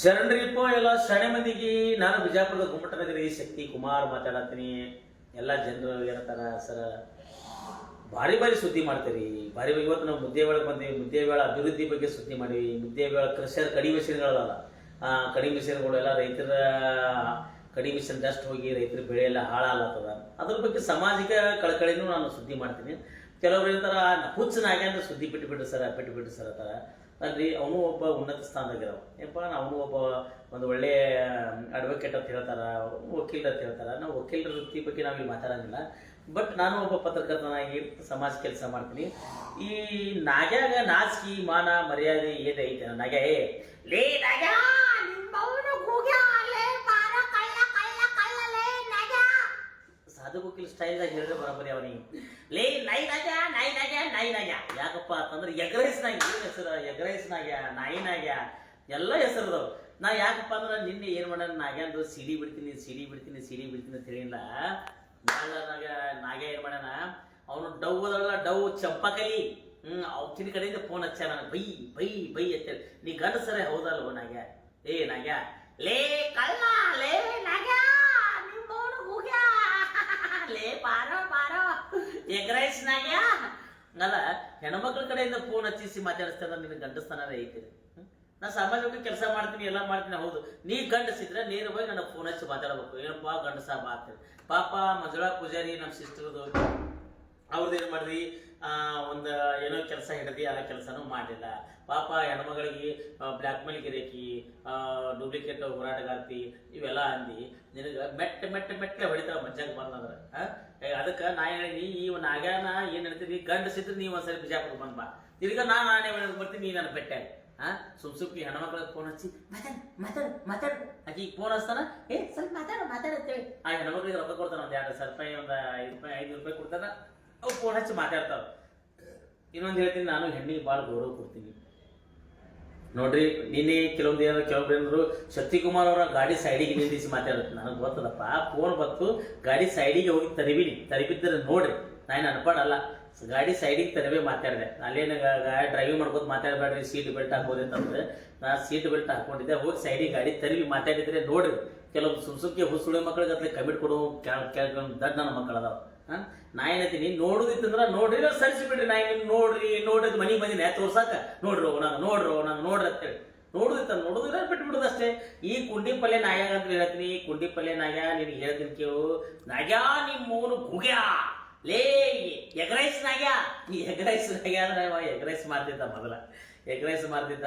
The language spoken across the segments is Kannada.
ಶರಣರಿಪ್ಪ, ಎಲ್ಲ ಶರಣೆ ಮಂದಿಗೆ ನಾನು ಬಿಜಾಪುರದ ಗುಮ್ಮಟನಗರಿ ಶಕ್ತಿ ಕುಮಾರ್ ಮಾತಾಡತ್ತೀನಿ. ಎಲ್ಲ ಜನರು ಏನಂತಾರ ಸರ, ಭಾರಿ ಭಾರಿ ಸುದ್ದಿ ಮಾಡ್ತೀರಿ. ಭಾರಿ ಇವತ್ತು ನಾವು ಮುದ್ದೆ ವೇಳೆ ಬಂದೀವಿ. ಮುದ್ದೆ ವೇಳೆ ಅಭಿವೃದ್ಧಿ ಬಗ್ಗೆ ಸುದ್ದಿ ಮಾಡೀವಿ. ಮುದ್ದೆ ವೇಳೆ ಕೃಷಿಯರ್ ಕಡಿ ಮಿಷನ್ಗಳಲ್ಲ. ಕಡಿ ಮಿಷನ್ಗಳು ಎಲ್ಲ ರೈತರ, ಕಡಿ ಮಿಷನ್ ಹೋಗಿ ರೈತರ ಬೆಳೆ ಎಲ್ಲ ಹಾಳಾಗ್ಲತ್ತದ. ಅದ್ರ ಬಗ್ಗೆ ಸಾಮಾಜಿಕ ಕಳಕಳಿನೂ ನಾನು ಸುದ್ದಿ ಮಾಡ್ತೀನಿ. ಕೆಲವರು ಏನಂತಾರ ಹುಚ್ಚ ನಾಗ್ಯಾಂದ್ರ ಸುದ್ದಿ ಬಿಟ್ಟು ಬಿಟ್ಟು ಸರ ಬಿಟ್ಟು ಬಿಟ್ಟು ಸರ್ ಅಂತಾರ. ಅಲ್ರಿ, ಅವನು ಒಬ್ಬ ಉನ್ನತ ಸ್ಥಾನದಾಗಿರವ ಏನಪ್ಪ ಅವನು ಒಬ್ಬ ಒಂದು ಒಳ್ಳೆಯ ಅಡ್ವೊಕೇಟ್ ಅಂತ ಹೇಳ್ತಾರ ವಕೀಲರು ಅಂತ ಹೇಳ್ತಾರ. ನಾವು ವಕೀಲರ ವೃತ್ತಿ ಬಗ್ಗೆ ನಾವು ಇಲ್ಲಿ ಮಾತಾಡಂಗಿಲ್ಲ. ಬಟ್ ನಾನು ಒಬ್ಬ ಪತ್ರಕರ್ತನಾಗಿ ಸಮಾಜ ಕೆಲಸ ಮಾಡ್ತೀನಿ. ಈ ನಾಗ್ಯಾಗ ನಾಚಿಕೆ, ಮಾನ, ಮರ್ಯಾದೆ ಏನೈತೆ ನಾಗ್ಯ, ಏ, ಲೇ ನಾಗ್ಯ ನಿಮ್ಮವನು ಕೂಗ್ಯಾಲೆ ಪಾರ ಕಳ್ಳ ಕಳ್ಳ ಕಳ್ಳಲೆ ನಗ ಸಾಧು ವಕೀಲ್ ಸ್ಟೈಲ್ದಾಗ ಹೇಳಿದ್ರೆ ಬರಬರಿ ಅವನಿಗೆ. ಲೇ ನೈ ನಾಗ ನಾಯಿ ನಾಗ ನಾಯಿ ನಾಗ ಯಾಕಪ್ಪ ಅಂತಂದ್ರೆ ಎಗ್ರೈಸ್ ನಾಗ್ಯ ಏನ್ ಹೆಸರು? ಎಗ್ರೈಸ್ ನಾಗ್ಯ, ನಾಯಿ ನಾಗ್ಯ. ಎಲ್ಲ ಹೆಸರದವು ನಾ ಯಾಕಪ್ಪ ಅಂದ್ರೆ ನಿನ್ನೆ ಏನ್ ಮಾಡೋಣ ನಾಗ್ಯಾಂದು ಸಿಡಿ ಬಿಡ್ತೀನಿ ಸಿಡಿ ಬಿಡ್ತೀನಿ ಸಿಡಿ ಬಿಡ್ತೀನಿ ಅಂತ ಹೇಳಿಲ್ಲ. ನಾಗ ನಾಗ ಏನು ಮಾಡ್ಯಾನ? ಅವನು ಡವ್ ಅದಲ್ಲ ಡವ್ ಚಂಪಕಲಿ. ಹ್ಮ್ ತಿನ್ ಕಡೆಯಿಂದ ಫೋನ್ ಹಚ್ಚ ನನಗೆ ಬೈ ಬೈ ಬೈ ಅಂತೇಳಿ. ನೀ ಗಂಡಸರೇ ಹೌದಲ್ವ ನಾಗ್ಯ? ಏ ನಾಗ್ಯ. ಲೇ ಕಳ್ಳ, ಲೇ ನಗ ನಿಮ್ಮವನು ಕೂಗ್ಯಾ ಲೇ ಪಾರೋ ಪಾರೋ ಎಗ್ ರೈಸ್ನಾಗ ಅಲ್ಲ ಹೆಣ್ಮಕ್ಳ ಕಡೆಯಿಂದ ಫೋನ್ ಹಚ್ಚಿಸಿ ಮಾತಾಡಿಸ್ತಾರ ನಿನ್ನ ಗಂಡಸ್ತಾನ ಐತಿ? ನಾ ಸಾಮಾಜಿಕ ಕೆಲಸ ಮಾಡ್ತೀನಿ ಎಲ್ಲ ಮಾಡ್ತೀನಿ ಹೌದು. ನೀ ಗಂಡಸಿದ್ರೆ ನೇರವಾಗಿ ನನ್ನ ಫೋನ್ ಹಚ್ಚಿ ಮಾತಾಡಬೇಕು. ಏನಪ್ಪಾ ಗಂಡಸ ಮಾತಾಡಿ ಪಾಪ ಮಂಜುಳಾ ಪೂಜಾರಿ ನಮ್ಮ ಸಿಸ್ಟರ್ದು ಅವ್ರದ್ದು ಏನು ಆ, ಒಂದು ಏನೋ ಕೆಲಸ ಹಿಡಿದಿ ಆ ಕೆಲಸನೂ ಮಾಡಿಲ್ಲ. ಪಾಪ ಹೆಣ್ಮಗಳಿಗೆ ಬ್ಲ್ಯಾಕ್ ಮೇಲ್ ಗಿರಾಕಿ ಡೂಪ್ಲಿಕೇಟ್ ಹೋರಾಟಗಾರ್ತಿ ಇವೆಲ್ಲ ಅಂದಿ. ನಿನಗೆ ಮೆಟ್ಟ ಮೆಟ್ಟ ಮೆಟ್ಟ ಹೊಡಿತಾವ ಮಜ್ಜಾಗ ಬಂದಂದ್ರೆ ಅದಕ್ಕೆ ನಾ ಹೇಳಿ ಈ ನಾಗ್ಯಾನ ಏನ್ ಹೇಳ್ತೀರಿ ಗಂಡಸಿದ್ರೆ ನೀವು ಒಂದ್ಸರಿ ಬಿಜಾಪುರ ಬಂದ್ ಬಾ. ತಿರ್ಗ ನಾ ನಾನೇ ಬರ್ತೀನಿ, ನೀ ನನ್ನ ಬೆಟ್ಟ ಹಾ ಸುಮ್ ಸುಮ್ಮಿ ಹೆಣ್ಮಕ್ಳಿಗೆ ಫೋನ್ ಹಚ್ಚಿ, ಮಾತಾಡ್ ಮಾತಾಡ್ ಮಾತಾಡ್. ಆಕಿ ಫೋನ್ ಹಚ್ತಾನ, ಏ, ಸ್ವಲ್ಪ ಮಾತಾಡ ಮಾತಾಡತ್ತೇಳಿ ಆ ಹೆಣ್ಮಕ್ಳಿಗೆ ರೊಕ್ಕ ಕೊಡ್ತಾನ, ಒಂದ್ ಎರಡು ಸಾವಿರ ರೂಪಾಯಿ, ಒಂದು ಐದು ರೂಪಾಯಿ ಐದು ರೂಪಾಯಿ ಕೊಡ್ತಾನ. ಅವು ಫೋನ್ ಹಚ್ಚಿ ಮಾತಾಡ್ತಾವ. ಇನ್ನೊಂದು ಹೇಳ್ತೀನಿ, ನಾನು ಹೆಣ್ಣಿಗೆ ಭಾಳ ಗೌರವ ಕೊಡ್ತೀನಿ. ನೋಡ್ರಿ, ನಿನ್ನೆ ಕೆಲವೊಂದು ಏನಾದ್ರು ಕೆಲವೊಬ್ರು ಏನಾದ್ರು, ಶಕ್ತಿಕುಮಾರ್ ಅವರ ಗಾಡಿ ಸೈಡಿಗೆ ನಿಲ್ಲಿಸಿ ಮಾತಾಡುತ್ತೆ ನನಗೆ ಗೊತ್ತದಪ್ಪ ಫೋನ್ ಬಂತು, ಗಾಡಿ ಸೈಡಿಗೆ ಹೋಗಿ ತರಿಬಿಡಿ ತರಿಬಿದ್ದರೆ ನೋಡ್ರಿ. ನಾನು ಅನ್ಪಾಡಲ್ಲ ಗಾಡಿ ಸೈಡಿಗೆ ತರವೇ ಮಾತಾಡಿದೆ. ಅಲ್ಲೇನು ಗಾಡಿ ಡ್ರೈವಿಂಗ್ ಮಾಡ್ಬೋದು ಮಾತಾಡಬೇಡ್ರಿ ಸೀಟ್ ಬೆಲ್ಟ್ ಹಾಕೋದು ಅಂತಂದ್ರೆ ನಾ ಸೀಟ್ ಬೆಲ್ಟ್ ಹಾಕೊಂಡಿದ್ದೆ, ಹೋಗಿ ಸೈಡಿಗೆ ಗಾಡಿ ತರಿವಿ, ಮಾತಾಡಿದ್ರೆ ನೋಡ್ರಿ. ಕೆಲವು ಸುಮ್ ಹುಸುಳಿ ಮಕ್ಕಳಿಗೆ ಅತ್ಲೆ ಕಮಿಟ್ ಕೊಡು ದಡ್ಡ ನನ್ನ ಮಕ್ಕಳು ಅದಾವ. ಹಾ? ನಾ ಏನಂತೀನಿ ನೋಡುದಿತ್ತಂದ್ರ ನೋಡ್ರಿ ಸರಿಸಿ ಬಿಡ್ರಿ ನಾ ನಿನ್ ನೋಡ್ರಿ ನೋಡಿದ್ ಮನಿ ಬಂದಿನ ತೋರ್ಸಾಕ. ನೋಡ್ರಿ ನಾನು ನೋಡ್ರಿ ನಾನು, ನೋಡ್ರಿ ಅಂತೇಳಿ ನೋಡುದಿತ್ತ ನೋಡುದಿಲ್ಲ ಬಿಟ್ಟು ಬಿಡುದಷ್ಟೇ ಈ ಕುಂಡಿ ಪಲ್ಯ ನಾಗ್ಯಾಗ ಅಂತ ಹೇಳ್ತೀನಿ ಈ ಕುಂಡಿ ಪಲ್ಯ ನಾಯ, ನಿನಗೆ ಹೇಳ್ತೀನಿ ಕೇಳು. ನಾಗ್ಯಾ ನಿಮ್ಮ ಮೂನು ಗುಗ್ಯಾ. ಲೇ, ಎಗ್ರೈಸ್ ನಾಯ್ಯಾ ಈ ಎಗ್ರೈಸ್ ನಾಯ್ಯಾ ಅಂದ್ರೆ ಎಗ್ ರೈಸ್ ಮಾಡ್ತಿದ್ದ ಮೊದಲ. ಎಗ್ರೈಸ್ ಮಾಡ್ತಿದ್ದ.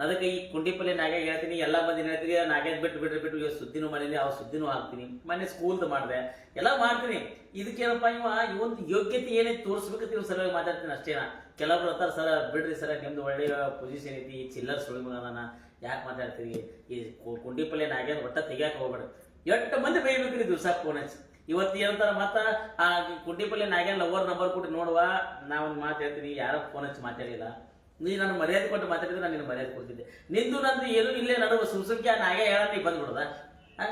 ಅದಕ್ಕೆ ಈ ಕುಂಡಿ ಪಲ್ಯ ನಾಗ್ಯ ಹೇಳ್ತೀನಿ. ಎಲ್ಲ ಮಂದಿ ಹೇಳ್ತೀನಿ ನಾಗೇದ್ ಬಿಟ್ಟು ಬಿಡ್ರಿ ಬಿಟ್ಟು ಇವಾಗ ಸುದ್ದಿನೂ ಮಾಡಿದ್ದೀನಿ ಅವ್ ಸುದ್ದಿನೂ ಹಾಕ್ತೀನಿ. ಮೊನ್ನೆ ಸ್ಕೂಲ್ದು ಮಾಡಿದೆ. ಎಲ್ಲ ಮಾಡ್ತೀನಿ. ಇದಕ್ಕೇನಪ್ಪ ಇವ? ಇವೊಂದು ಯೋಗ್ಯತೆ ಏನೇ ತೋರಿಸ್ಬೇಕಂತ ಇವ್ ಸಲುವಾಗಿ ಮಾತಾಡ್ತೀನಿ ಅಷ್ಟೇನಾ ಕೆಲವರು ಹತ್ತಾರ ಸರ, ಬಿಡ್ರಿ ಸರ, ನಿಮ್ದು ಒಳ್ಳೆಯ ಪೊಸಿಷನ್ ಐತಿ, ಈ ಚಿಲ್ಲರ್ ಸುಳಿ ಮಗನ ಯಾಕೆ ಮಾತಾಡ್ತೀರಿ? ಈ ಕು- ಕುಂಡಿ ಪಲ್ಯ ನಾಗ್ಯ ಒಟ್ಟ ತೆಗಿಯಾಕ ಹೋಗ್ಬೇಡ. ಎಷ್ಟು ಮಂದಿ ಬೈಬೇಕ್ರಿ ದಿವಸ ಫೋನ್ ಹಚ್ಚಿ. ಇವತ್ತು ಏನಂತಾರ ಮತ್ತ? ಆ ಕುಂಡಿ ಪಲ್ಯ ನಾಗ್ಯ ಲವರ್ ನಂಬರ್ ಕೊಟ್ಟು ನೋಡುವ. ನಾ ಒಂದು ಮಾತು ಹೇಳ್ತೀನಿ, ಯಾರೋ ಫೋನ್ ಹಚ್ಚಿ ಮಾತಾಡಿಲ್ಲ. ನೀ ನಾನು ಮರ್ಯಾದೆ ಕೊಟ್ಟು ಮಾತಾಡಿದ್ರೆ ನಾನು ನಿನ್ನ ಮರ್ಯಾದೆ ಕೊಡ್ತಿದ್ದೆ. ನಿಂದು ನಂದು ಏನು ಇಲ್ಲೇ ನಡುವ ಸುಮ್ ನಾಗೆ ಹೇಳ ನೀ ಬಂದ್ಬಿಡದ?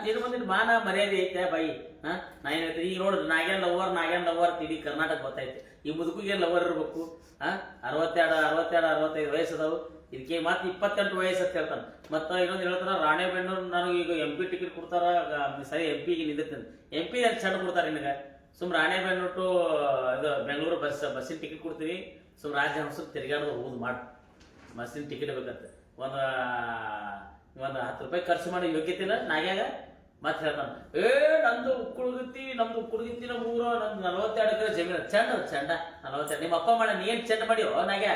ನಿನ್ನ ಬಂದಿದ್ದು ಮಾನ ಮರ್ಯಾದೆ ಐತೆ ಬಾಯಿ. ಹಾ ನಾ ಏನು ಹೇಳ್ತೀನಿ, ಈಗ ನೋಡ್ರಿ ನಾಗೇನ್ ಲವರ್ ನಾಗೇನ್ ಲವರ್ ಇಡೀ ಕರ್ನಾಟಕ ಗೊತ್ತೈತೆ. ಈ ಮುದುಕಿಗೆ ಲವರ್ ಇರ್ಬೇಕು? ಹಾ ಅರವತ್ತೆರಡು ಅರವತ್ತೆರಡು, ಅರವತ್ತೈದು ವಯಸ್ಸು ಅದಾವು ಇದಕ್ಕೆ ಮತ್ತೆ ಇಪ್ಪತ್ತೆಂಟು ವಯಸ್ಸು ಅಂತ ಹೇಳ್ತಾನೆ. ಮತ್ತೆ ಇನ್ನೊಂದು ಹೇಳ್ತಾರ ರಾಣೆಬೆನ್ನೂರು ನನಗೆ ಈಗ ಎಂ ಪಿ ಟಿಕೆಟ್ ಕೊಡ್ತಾರ ಸರಿ ಎಂ ಪಿಗೆ ನಿಂದಿರ್ತೀನಿ. ಎಂ ಪಿ ಚಂದ ಕೊಡ್ತಾರೆ ನಿನಗೆ. ಸುಮ್ ರಾಣೆಬೆನ್ನೂರು ಟು, ಇದು, ಬೆಂಗಳೂರು ಬಸ್, ಬಸ್ಸಿನ ಟಿಕೆಟ್ ಕೊಡ್ತೀವಿ ಸುಮ್ ರಾಜಹಂಸ ತಿರುಗಾಡೋದು ಒಂದು ಮಾಡಿ ಮಸ್ತಿನ ಟಿಕೆಟ್ ಬೇಕಂತ. ಒಂದು ಒಂದು ಹತ್ತು ರೂಪಾಯಿ ಖರ್ಚು ಮಾಡಿ ಯೋಗ್ಯತೆ ಇಲ್ಲ ನಾಗ್ಯಾಗ ಮತ್ತೆ ಹೇಳ್ತಾನೆ, ಏ, ನಂದು ಉಕ್ಕುಳುಗತ್ತಿ ನಮ್ದು ಉಕ್ಕುಳುಗತ್ತಿ ನಮ್ಮ ಊರ ನಂದು ನಲವತ್ತೆರಡು ಎಕರೆ ಜಮೀನು ಚಂಡ ಚಂಡ. ನಲವತ್ತೆರಡು, ನಿಮ್ಮ ಅಪ್ಪ ಮಾಡ ನೀ ಏನ್ ಚಂದ ಮಾಡಿಯೋ, ನಾಗ್ಯ.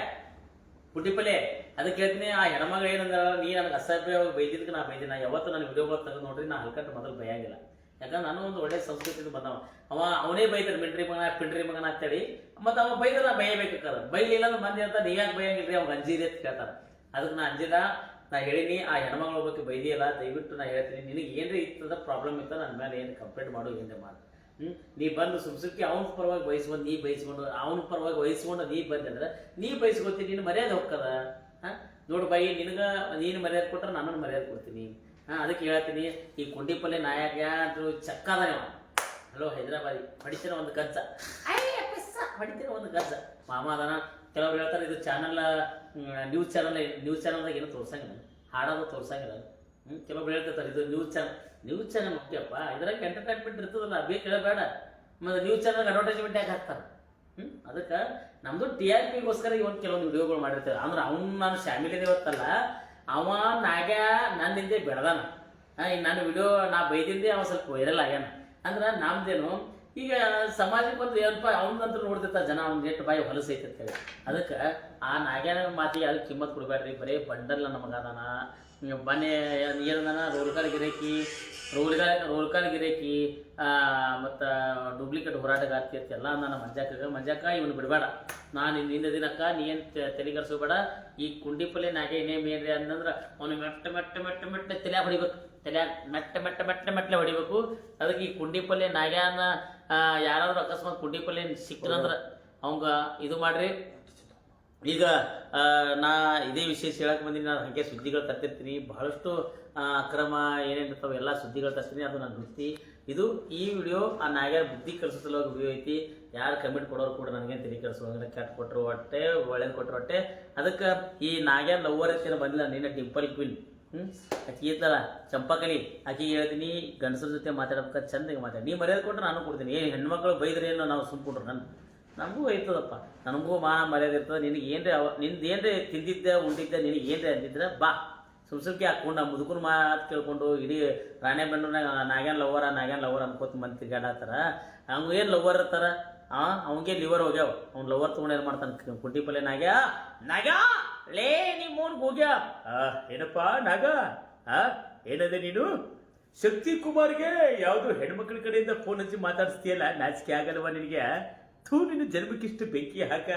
ಪುಟ್ಟಿಪಲ್ಲೆ ಅದಕ್ಕೆ ಹೇಳ್ತೀನಿ, ಆ ಹೆಣ್ಮಗ ಏನಂದ್ರೆ ನೀ ನನಗೆ ಅಸಭ್ಯವಾಗಿ ಬೈದಿದ್ದಕ್ಕೆ ನಾ ಬೈದಿನ ಯಾವತ್ತು ನಾನು ವಿಡಿಯೋಗಳು ತೆಗೆದು ನೋಡ್ರಿ, ನಾ ಹಲ್ಕಟ್ಟು ಮೊದಲು ಬೈಯಂಗಿಲ್ಲ. ಯಾಕಂದ್ರೆ ನಾನು ಒಂದು ಒಳ್ಳೆ ಸಂಸ್ಕೃತಿ ಬಂದವ. ಅವ, ಅವನೇ ಬೈತಾರೆ ಮಿಂಡ್ರಿ ಮಗನ ಪಿಂಡ್ರಿ ಮಗನ ಅಂತೇಳಿ. ಮತ್ತೆ ಅವ ಬೈದ್ರೆ ನಾ ಬೈಯಬೇಕಾರೆ ಬೈಲಿಲ್ಲ ಅಂದ್ರೆ ಮಂದಿ ಅಂತ ನೀ ಯಾಕೆ ಬೈಯಂಗಿಲ್ರಿ? ಅವ್ನ ಅಂಜಿರಿ ಅಂತ ಕೇಳ್ತಾರೆ ಅದಕ್ಕೆ ನಾ ಅಂಜಿದ, ನಾ ಹೇಳಿನಿ, ಆ ಹೆಣ್ಮಗಳ ಬಗ್ಗೆ ಬೈದಿಯಲ್ಲ, ದಯವಿಟ್ಟು ನಾ ಹೇಳ್ತೀನಿ. ನಿನಗೆ ಏನ್ರಿ ಇತ್ತದ ಪ್ರಾಬ್ಲಮ್ ಇತ್ತ ನನ್ನ ಮೇಲೆ ಏನು ಕಂಪ್ಲೇಂಟ್ ಮಾಡು ಏನೇ ಮಾಡು. ಹ್ಮ್? ನೀ ಬಂದು ಸುಮ್ ಅವ್ನ ಪರವಾಗಿ ಬಯಸ್ಕೊಂಡು ನೀ ಬಯಸ್ಕೊಂಡು ಅವನ ಪರವಾಗಿ ವಹಿಸ್ಕೊಂಡು ನೀ ಬಂದಂದ್ರೆ ನೀ ಬಯಸ್ಕೊತೀನಿ ನೀನು ಮರ್ಯಾದೆ ಹೋಗ್ತದ? ಹಾ? ನೋಡು ಬೈ, ನಿನಗ ನೀನು ಮರ್ಯಾದೆ ಕೊಟ್ರೆ ನಾನು ಮರ್ಯಾದೆ ಕೊಡ್ತೀನಿ. ಹಾ ಅದಕ್ಕೆ ಹೇಳ್ತೀನಿ ಈ ಕುಂಡಿಪಲ್ಲೆ ನಾಯಕ ಅಂತೂ ಚಕ್ಕದಾನೆ ಹಲೋ ಹೈದರಾಬಾದಿ ಹೊಡಿತೀರ ಒಂದು ಗಜ್ಜ. ಹೊಡಿತೀರ ಒಂದು ಗಜ್ಜ. ಮಾಮ ಅದನ ಕೆಲವ್ರು ಹೇಳ್ತಾರೆ ಇದು ಚಾನಲ್ ನ್ಯೂಸ್ ಚಾನಲ್ ನ್ಯೂಸ್ ಚಾನಲ್ದಾಗ ಏನು ತೋರ್ಸಂಗಿಲ್ಲ ಹಾಡೋದು ತೋರ್ಸಂಗಿಲ್ಲ ಹ್ಞೂ ಕೆಲವೊಬ್ರು ಹೇಳ್ತಿರ್ತಾರೆ ಇದು ನ್ಯೂಸ್ ಚಾನಲ್ ನ್ಯೂಸ್ ಚಾನಲ್ ಮುಖ್ಯಪ್ಪ ಇದ್ರಾಗ ಎಂಟರ್ಟೈನ್ಮೆಂಟ್ ಇರ್ತದಲ್ಲ ಬೇಕು ಕೇಳಬೇಡ ಮತ್ತು ನ್ಯೂಸ್ ಚಾನಲ್ ಅಡ್ವರ್ಟೈಸ್ಮೆಂಟ್ ಯಾಕೆ ಹಾಕ್ತಾರೆ? ಹ್ಞೂ ಅದಕ್ಕೆ ನಮ್ಮದು ಟಿ ಆರ್ ಪಿಗೋಸ್ಕರ ಇವತ್ತು ಕೆಲವೊಂದು ವಿಡಿಯೋಗಳು ಮಾಡಿರ್ತೇವೆ. ಅಂದ್ರೆ ಅವ್ನು ನಾನು ಫ್ಯಾಮಿಲಿನೇ ಇವತ್ತಲ್ಲ ಅವ ನಾಗ ನನ್ನ ಹಿಂದೆ ಬೆಳೆದಾನ ನನ್ನ ವಿಡಿಯೋ ನಾ ಬೈದಿಂದೆ ಅವ ಸ್ವಲ್ಪ ವೈರಲ್ ಆಗ್ಯಾನ. ಅಂದ್ರೆ ನಮ್ದೇನು ಈಗ ಸಮಾಜಕ್ಕೆ ಬಂದು ಏನಪ್ಪ ಅವನಂತೂ ನೋಡ್ತಿರ್ತಾರೆ ಜನ ಅವ್ನ ಎಷ್ಟು ಬಾಯಿ ಹೊಲಸೈತೆ ಅಂತೇಳಿ ಅದಕ್ಕೆ ಆ ನಾಗ್ಯಾನ ಮಾತಿಗೆ ಅದಕ್ಕೆ ಕಿಮ್ಮತ್ ಕೊಡ್ಬೇಡ್ರಿ? ಬರೀ ಬಂಡಲ್ಲ ನಮಗದಾನ ಮನೆ ಏನದಾನ ರೋಲ್ಕಾರ್ ಗಿರೇಕಿ ರೋಲ್ಗಾರ್ ರೋಲ್ಕಾಲ್ ಗಿರೇಕಿ ಮತ್ತು ಡೂಪ್ಲಿಕೇಟ್ ಹೋರಾಟಗಾರ್ತಿ ಅಂತ ಎಲ್ಲ ನನ್ನ ಮಂಜಾಕ, ಇವನು ಬಿಡಬೇಡ. ನಾನು ಹಿಂದೆ ದಿನಕ್ಕ ನೀ ಏನು ತೆಲಿಗರ್ಸೋಬೇಡ ಈ ಕುಂಡಿಪಲ್ಲೆ ನಾಗೆ ಏನೇ ಮೇನ್ರಿ ಅಂತಂದ್ರೆ ಅವನು ಮೆಟ್ಟ ಮೆಟ್ಟ ಮೆಟ್ಟ ಮೆಟ್ಟ ತಲೆ ಹೊಡಿಬೇಕು. ತಲೆ ಮೆಟ್ಟ ಮೆಟ್ಟ ಮೆಟ್ಟ, ಮೆಟ್ಲೆ ಹೊಡಿಬೇಕು. ಅದಕ್ಕೆ ಈ ಕುಂಡಿಪಲ್ಲೆ ನಾಗ್ಯಾನ ಯಾರಾದ್ರೂ ಅಕಸ್ಮಾತ್ ಕುಂಡಿಪಲ್ಲೆ ಸಿಕ್ಕನಂದ್ರೆ ಅವಂಗ ಇದು ಮಾಡ್ರಿ. ಈಗ ನಾ ಇದೇ ವಿಶೇಷ ಹೇಳಕ್ಕೆ ಬಂದೀನಿ ನಾನು ಹಾಗೆ ಸುದ್ದಿಗಳು ತರ್ತಿರ್ತೀನಿ. ಬಹಳಷ್ಟು ಅಕ್ರಮ ಏನೇನಿರ್ತಾವೆ ಎಲ್ಲ ಸುದ್ದಿಗಳು ತರ್ತೀನಿ ಅದು ನನ್ನ ವೃತ್ತಿ. ಇದು ಈ ವಿಡಿಯೋ ಆ ನಾಗ್ಯಾರ ಬುದ್ಧಿ ಕಲಿಸೋದ್ರೊಳಗೆ ವಿಡಿಯೋ ಐತಿ. ಯಾರು ಕಮೆಂಟ್ ಕೊಡೋರು ಕೂಡ ನನಗೆ ತಿಳಿ ಕೆಡಿಸೋಂಗಿಲ್ಲ ಕೆಟ್ಟ ಕೊಟ್ಟರು ಹೊಟ್ಟೆ ಒಳ್ಳೇದು ಕೊಟ್ಟರು ಹೊಟ್ಟೆ. ಅದಕ್ಕೆ ಈ ನಾಗ್ಯಾರ ಲವ್ವರ್ ಐತಿ ಬಂದಿಲ್ಲ ನಿನ್ನ ಟಿಂಪಲ್ ಕ್ವಿನ್. ಹ್ಞೂ ಆಕೆ ಇತ್ತಲ್ಲ, ಚಂಪಕಲಿ. ಆಕಿಗೆ ಹೇಳ್ತೀನಿ, ಗಂಡಸರ ಜೊತೆ ಮಾತಾಡ್ಬೇಕಾದ್ರೆ ಚಂದಾಗಿ ಮಾತಾಡಿ. ನೀ ಮರ್ಯಾದೆ ಕೊಟ್ಟರೆ ನಾನು ಕೊಡ್ತೀನಿ. ಏ, ಹೆಣ್ಮಕ್ಳು ಬೈದ್ರೆ ಏನೋ ನಾವು ಸುಮ್ಕೊಂಡ್ರು ನನ್ನ ನಮಗೂ ಐತದಪ್ಪ ನನಗೂ ಮಾನ ಮರ್ಯಾದೆ ಇರ್ತದೆ. ನಿನಗೆ ಏನ್ರೆ ಅವ, ನಿಂದು ಏನ್ರೆ ತಿಂದಿದ್ದೆ, ಉಂಡಿದ್ದೆ, ನಿನಗೆ ಏನ್ರೆ ಅಂದಿದ್ರೆ ಬಾ. ಸುಮ್ ಹಾಕ್ಕೊಂಡು ಮುದುಕನ ಮಾತು ಕೇಳ್ಕೊಂಡು ಇಡೀ ರಾಣೆಬೆನ್ನೂರ್ನಾಗ ನಾಗ್ಯಾನ್ ಲವರ ನಾಗ್ಯಾನ್ ಲವರ್ ಅನ್ಕೋತ ಮಂದಿ ತಿರ್ಗಾಡತ್ತಾರ ಅವ್ನು ಏನು ಲವರ್ ಇರ್ತಾರ? ಆ ಅವಂಗೆ ಲಿವರ್ ಹೋಗ್ಯಾವ? ಅವ್ನು ಲವರ್ ತೊಗೊಂಡು ಏನು ಮಾಡ್ತಾನೆ? ಕುಂಟಿ ಪಲ್ಲೆ ನಾಗ್ಯಾ ನಾಗ್ಯಾ? ಲೇ ನಿಮ್ಮ ಮೂನ್ ಹೋಗ್ಯಾ? ಏನಪ್ಪ ನಾಗ? ಆ, ಏನದೆ ನೀನು? ಶಕ್ತಿ ಕುಮಾರ್ಗೆ ಯಾವುದು ಹೆಣ್ಮಕ್ಳ ಕಡೆಯಿಂದ ಫೋನ್ ಹಚ್ಚಿ ಮಾತಾಡಿಸ್ತೀಯಲ್ಲ? ನಾಚಿಕೆ ಆಗಲ್ವಾ ನಿನಗೆ? ಥೂ, ನಿನ್ನ ಜನ್ಮಕ್ಕಿಷ್ಟು ಬೆಂಕಿ ಹಾಕ.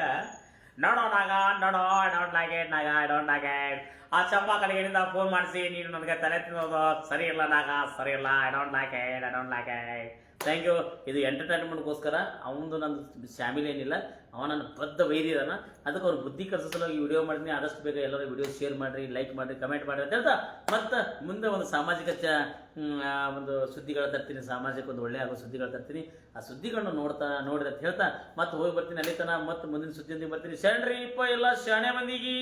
ನೋಡೋ ನಾಗ, ನೋಡೋ ನೋಡ್ಲಾಗೆ ನಾಗ ನೋಡ್ಲಾಗೆ ಆ ಚಪ್ಪ ಕಡೆಯಿಂದ ಫೋನ್ ಮಾಡಿಸಿ, ನೀನು ನನಗೆ ತಲೆ ತಿನ್ನೋದು. ಸರಿ ಇಲ್ಲ ನಾಗ, ಸರಿ ಇಲ್ಲ ಡೋಂಟ್ ಲೈಕ್ ಥ್ಯಾಂಕ್ ಯು ಇದು ಎಂಟರ್ಟೈನ್ಮೆಂಟ್ಗೋಸ್ಕರ ಅವನದು ನನ್ನ ಫ್ಯಾಮಿಲಿ ಏನಿಲ್ಲ, ಅವ ನನ್ನ ಬದ್ಧ ವೈರಿ ಇದಾನ ಅದಕ್ಕೆ ಅವ್ರು ಬುದ್ಧಿ ಕಲಿಸಲು ವಿಡಿಯೋ ಮಾಡಿದ್ನಿ ಆದಷ್ಟು ಬೇಗ ಎಲ್ಲರೂ ವಿಡಿಯೋ ಶೇರ್ ಮಾಡಿರಿ ಲೈಕ್ ಮಾಡಿರಿ ಕಮೆಂಟ್ ಮಾಡಿರಿ ಅಂತ ಹೇಳ್ತಾ. ಮತ್ತು ಮುಂದೆ ಒಂದು ಸಾಮಾಜಿಕ ಚ ಒಂದು ಸುದ್ದಿಗಳು ತರ್ತೀನಿ. ಸಾಮಾಜಿಕ ಒಂದು ಒಳ್ಳೆ ಆಗೋ ಸುದ್ದಿಗಳು ತರ್ತೀನಿ. ಆ ಸುದ್ದಿಗಳನ್ನ ನೋಡ್ತಾ ನೋಡಿದ ಅಂತ ಹೇಳ್ತಾ. ಮತ್ತೆ ಹೋಗಿ ಬರ್ತೀನಿ ಅಲ್ಲಿ ತನ ಮತ್ತೆ ಮುಂದಿನ ಸುದ್ದಿಯೊಂದಿಗೆ ಬರ್ತೀನಿ. ಶರಣ್ರಿ ಇಪ್ಪ ಎಲ್ಲ ಶಾಣೆ ಮಂದಿಗೆ.